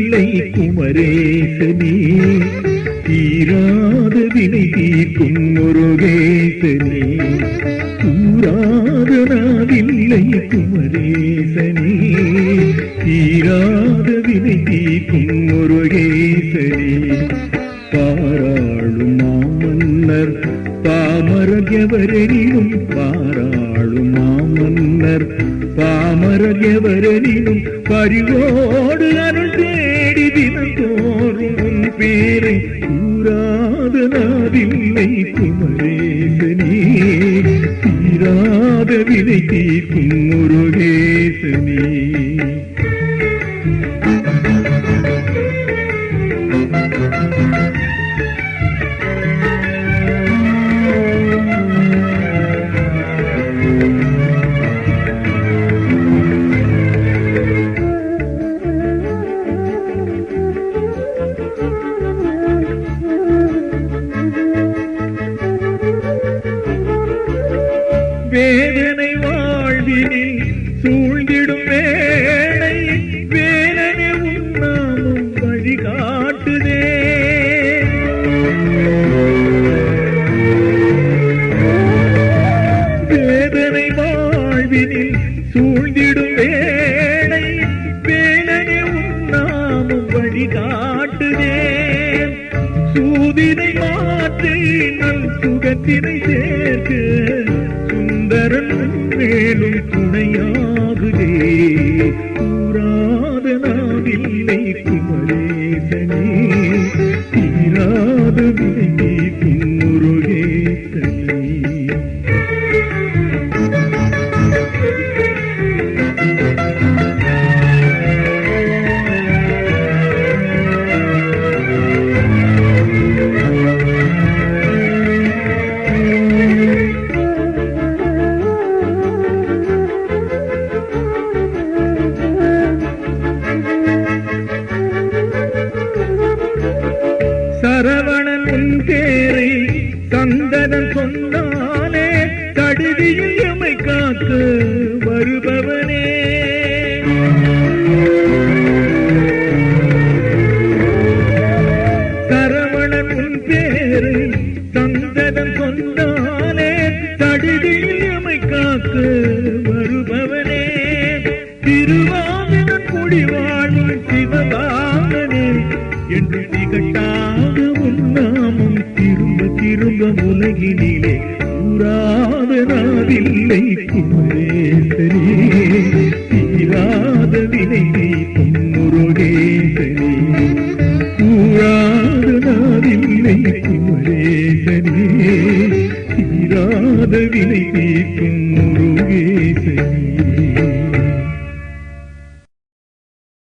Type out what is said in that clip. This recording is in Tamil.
நாவில்லை குமரேசனே தீராத வினை தீர்க்கும் முருகேசனே கூறாத நாவில்லை குமரேசனே தீராத வினை தீர்க்கும் முருகேசனே பாராளும் மாமன்னர் பாமரகவரனிலும் பாராளும் மாமன்னர் பாமரகவரனிலும் பரிவோடு அருள் தினந்தோறும் உன் பேரை கூறாத நாவில்லை குமரேசனே. தீராத வினை தீர்க்கும் முருகேசனே. வேதனை வாழ்வினில் சூழ்ந்திடும் வேலை வேதனை உண்ணாமும் வழிகாட்டுதே. வேதனை வாழ்வினில் சூழ்ந்திடும் வேலை வேலனை உண்ணாமும் வழிகாட்டுதே. சூதினை மாற்றி நல் சுகத்தினை சேர்க்க சுந்தரன் மேலும் துணையாகுதே. கூறாத நாவில்லை குமரேசனே. சரவணன் உன் பேரை சொன்னாலே கடுதியில் எமை காத்து வருபவர் ஆதனாதில்லை குமரேசனே. தீராத வினையை பொன்முருகேசனே கூறாதனாதில்லை குமரேசனே. தீராத வினை தீர்க்கும் முருகேசனே.